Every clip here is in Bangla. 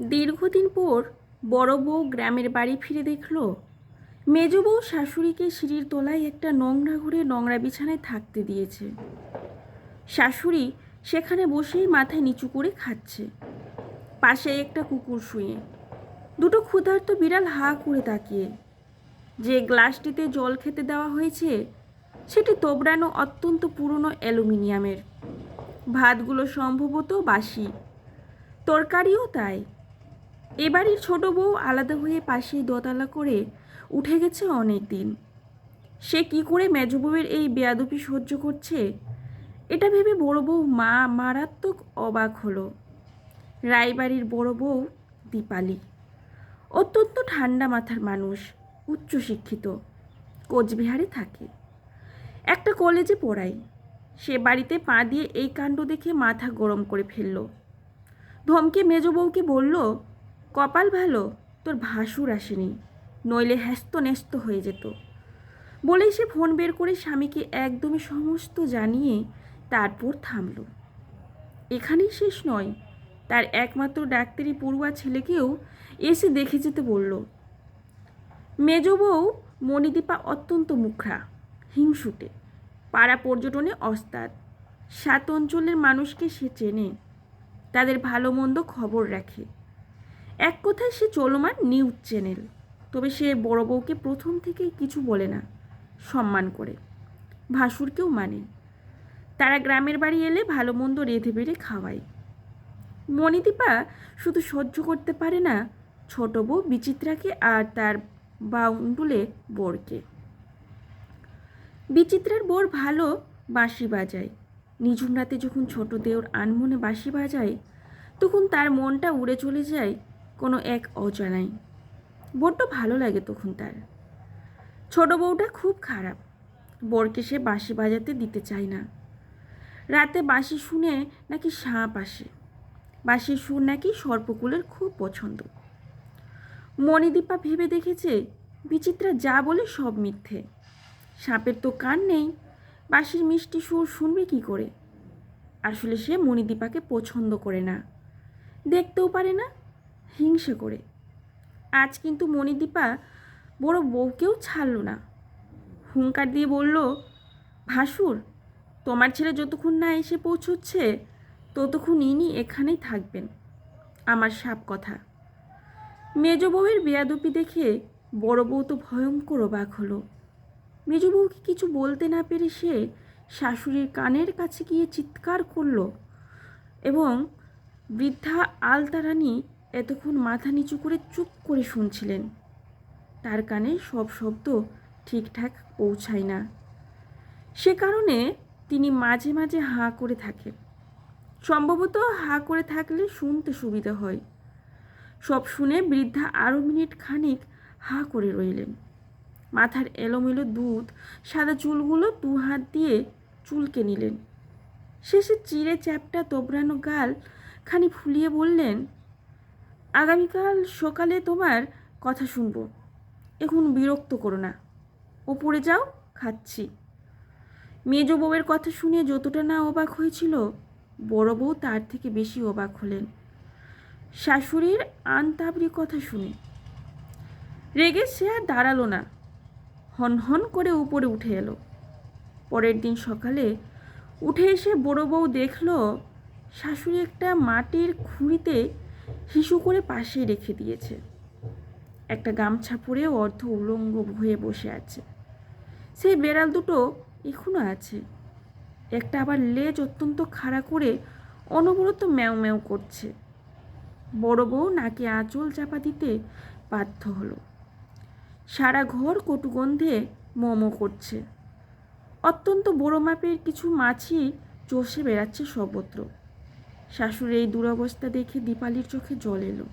দীর্ঘদিন পর বড় বউ গ্রামের বাড়ি ফিরে দেখল, মেজ বউ শাশুড়িকে সিঁড়ির তলায় একটা নোংরা ঘুরে নোংরা বিছানায় থাকতে দিয়েছে। শাশুড়ি সেখানে বসেই মাথায় নিচু করে খাচ্ছে। পাশে একটা কুকুর শুয়ে। দুটো ক্ষুধার্ত বিড়াল হা করে তাকিয়ে। যে গ্লাসটিতে জল খেতে দেওয়া হয়েছে, সেটি তোবড়ানো অত্যন্ত পুরনো অ্যালুমিনিয়ামের। ভাতগুলো সম্ভবত বাসি। তরকারিও তাই। এবারই ছোট বউ আলাদা হয়ে পাশেই দোতলা করে উঠে গেছে অনেক দিন। সে কি করে মেজ বউয়ের এই বেয়াদপি সহ্য করছে? এটা ভেবে বড় বউ মা মারাত্মক অবাক হলো। রায়বাড়ির বড় বউ দীপালি। অত্যন্ত ঠান্ডা মাথার মানুষ, উচ্চশিক্ষিত, কোচবিহারে থাকে। একটা কলেজে পড়াই সে বাড়িতে পা দিয়ে এই কাণ্ড দেখে মাথা গরম করে ফেলল। ধমকে মেজ বউকে বলল কপাল ভালো, তোর ভাসুর আসেনি, নইলে হ্যাস্ত ন্যস্ত হয়ে যেত। বলেই সে ফোন বের করে স্বামীকে একদমই সমস্ত জানিয়ে তারপর থামল। এখানেই শেষ নয়, তার একমাত্র ডাক্তারি পড়ুয়া ছেলেকেও এসে দেখে যেতে বলল, মেজ বউ, মণিদীপা অত্যন্ত মুখরা, হিংসুটে, পাড়া পর্যটনে অস্তাদ, সাত অঞ্চলের মানুষকে সে চেনে, তাদের ভালো মন্দ খবর রাখে এক কথায় সে চলমান নিউজ চ্যানেল। তবে সে বড় বউকে প্রথম থেকেই কিছু বলে না, সম্মান করে। ভাসুরকেও মানে। তারা গ্রামের বাড়ি এলে ভালো মন্দ রেঁধে বেড়ে খাওয়ায়। মণিদীপা শুধু সহ্য করতে পারে না, ছোট বউ বিচিত্রাকে আর তার বাউন্ডুলে বোরকে। বিচিত্রার বোর ভালো বাঁশি বাজায়। নিঝুম রাতে যখন ছোট দেওর আনমনে বাঁশি বাজায়, তখন তার মনটা উড়ে চলে যায় কোনো এক অজানায়। বড্ড ভালো লাগে তখন তার। ছোট বউটা খুব খারাপ। বরকে সে বাঁশি বাজাতে দিতে চায় না। রাতে বাঁশি শুনে নাকি সাপ আসে। বাঁশির সুর নাকি সর্পকুলের খুব পছন্দ। মণিদীপা ভেবে দেখেছে, বিচিত্রা যা বলে সব মিথ্যে। সাপের তো কান নেই, বাঁশির মিষ্টি সুর শুনবে কি করে? আসলে সে মণিদীপাকে পছন্দ করে না। দেখতেও পারে না হিংসে করে। আজ কিন্তু মণিদীপা বড় বউকেও ছাড়ল না। হুঙ্কার দিয়ে বলল, ভাসুর, তোমার ছেলে যতক্ষণ না এসে পৌঁছচ্ছে ততক্ষণ ইনি এখানেই থাকবেন। আমার সাপ কথা। মেজ বউয়ের বেয়াদপি দেখে বড় বউ তো ভয়ঙ্কর অবাক হলো। মেজ বউকে কিছু বলতে না পেরে সে শাশুড়ির কানের কাছে গিয়ে চিৎকার করল এবং বৃদ্ধা আলতারানী এতক্ষণ মাথা নিচু করে চুপ করে শুনছিলেন। তার কানে সব শব্দ ঠিকঠাক পৌঁছায় না। সে কারণে তিনি মাঝে মাঝে হাঁ করে থাকেন। সম্ভবত হাঁ করে থাকলে শুনতে সুবিধা হয়। সব শুনে বৃদ্ধা আরও মিনিট খানিক হাঁ করে রইলেন। মাথার এলোমেলো দুধ, সাদা চুলগুলো দু হাত দিয়ে চুলকে নিলেন। শেষে চিড়ে চ্যাপটা তোবড়ানো গাল খানি ফুলিয়ে বললেন আগামীকাল সকালে তোমার কথা শুনব। এখন বিরক্ত করো না। ওপরে যাও, খাচ্ছি। মেজ বউয়ের কথা শুনে যতটা না অবাক হয়েছিল, বড় বউ তার থেকে বেশি অবাক হলেন। শাশুড়ির আনতাবরি কথা শুনে। রেগে সে আর দাঁড়াল না। হন হন করে উপরে উঠে এলো। পরের দিন সকালে উঠে এসে বড় বউ দেখল, শাশুড়ি একটা মাটির খুঁড়িতে হিসু করে পাশেই রেখে দিয়েছে। একটা গামছা পরে অর্ধ উলঙ্গ হয়ে বসে আছে। সেই বেড়াল দুটো এখনও আছে। একটা আবার লেজ অত্যন্ত খাড়া করে অনবরত ম্যাও ম্যাও করছে। বড় বউ নাকে আঁচল চাপা দিতে বাধ্য হলো। সারা ঘর কটুগন্ধে মোমো করছে। অত্যন্ত বড় মাপের কিছু মাছি চষে বেড়াচ্ছে সর্বত্র। শাশুড়ি এই দুরবস্থা দেখে দীপালির চোখে জল এলো।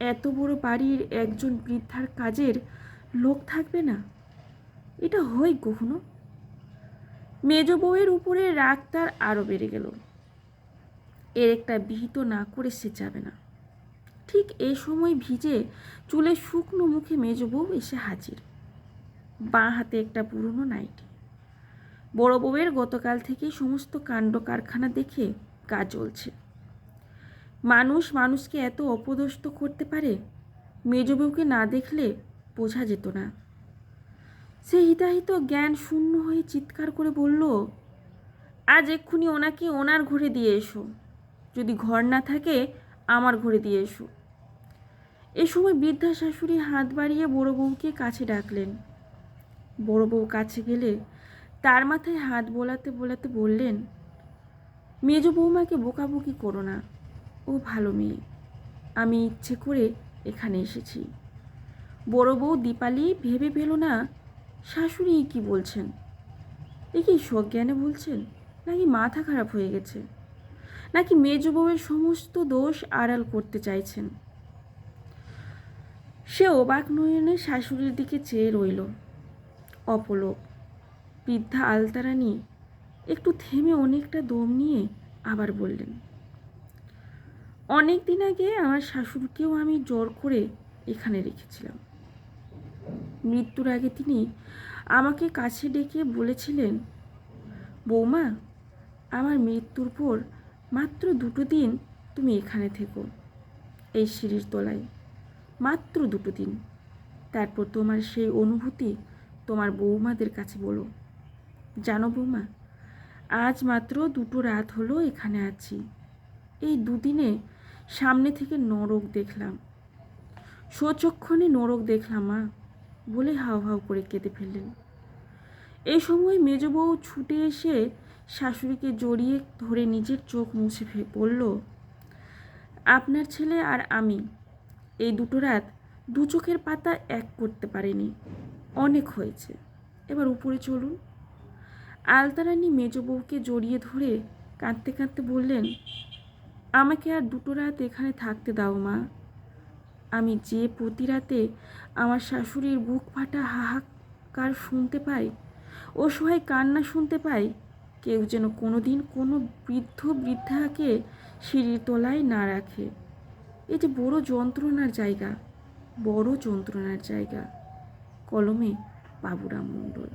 এত বড় বাড়ির একজন বৃদ্ধার কাজের লোক থাকবে না? এটা হয় কখনো? মেজ বউয়ের উপরে রাগ তার আরও বেড়ে গেল। এর একটা বিহিত না করে সে যাবে না। ঠিক এই সময় ভিজে চুলে শুকনো মুখে মেজ বউ এসে হাজির। বাঁ হাতে একটা পুরনো নাইটি। বড় বউয়ের গতকাল থেকে সমস্ত কাণ্ড কারখানা দেখে গা চলছে মানুষ মানুষকে এত অপদস্থ করতে পারে? মেজ বউকে না দেখলে বোঝা যেত না। সে হিতাহিত জ্ঞান শূন্য হয়ে চিৎকার করে বলল, আজ এক্ষুনি ওনাকে ওনার ঘরে দিয়ে এসো। যদি ঘর না থাকে, আমার ঘরে দিয়ে এসো। এ সময় বৃদ্ধা শাশুড়ি হাত বাড়িয়ে বড় বউকে কাছে ডাকলেন। বড় বউ কাছে গেলে তার মাথায় হাত বোলাতে বোলাতে বললেন মেজ বৌমাকে বোকাবুকি করো না। ও ভালো মেয়ে। আমি ইচ্ছে করে এখানে এসেছি। বড় বউ দীপালি ভেবে পেল না, শাশুড়ি কি বলছেন? এ কি সজ্ঞানে বলছেন? নাকি মাথা খারাপ হয়ে গেছে? নাকি মেজ বউয়ের সমস্ত দোষ আড়াল করতে চাইছেন? সে অবাক নয়নে শাশুড়ির দিকে চেয়ে রইল। অপলোক, বৃদ্ধা আলতারানি একটু থেমে অনেকটা দম নিয়ে আবার বললেন, অনেক দিন আগে আমার শাশুড়িকেও আমি জোর করে এখানে রেখেছিলাম। মৃত্যুর আগে তিনি আমাকে কাছে ডেকে বলেছিলেন, বৌমা, আমার মৃত্যুর পর মাত্র দুটো দিন তুমি এখানে থেকো, এই সিঁড়ির তলায়, মাত্র দুটো দিন। তারপর তোমার সেই অনুভূতি তোমার বৌমাদের কাছে বলো। জানো বৌমা আজ মাত্র দুটো রাত হলো এখানে আছি। এই দুদিনে সামনে থেকে নরক দেখলাম। সচক্ষণে নরক দেখলাম, মা, বলে হাও হাও করে কেঁদে ফেললেন। এই সময় মেজ বউ ছুটে এসে শাশুড়িকে জড়িয়ে ধরে নিজের চোখ মুছে বলল, আপনার ছেলে আর আমি এই দুটো রাত দু চোখের পাতা এক করতে পারিনি। অনেক হয়েছে। এবার উপরে চলুন। আলতারানি মেজ বউকে জড়িয়ে ধরে কাঁদতে কাঁদতে বললেন, আমাকে আর দুটো রাত এখানে থাকতে দাও মা। আমি যে প্রতি রাতে আমার শাশুড়ির বুক ফাটা হাহাকার শুনতে পাই, অসহায় কান্না শুনতে পাই, কেউ যেন কোনো দিন কোনো বৃদ্ধ বৃদ্ধাকে সিঁড়ির তলায় না রাখে। এ যে বড় যন্ত্রণার জায়গা, বড় যন্ত্রণার জায়গা। কলমে বাবুরাম মণ্ডল।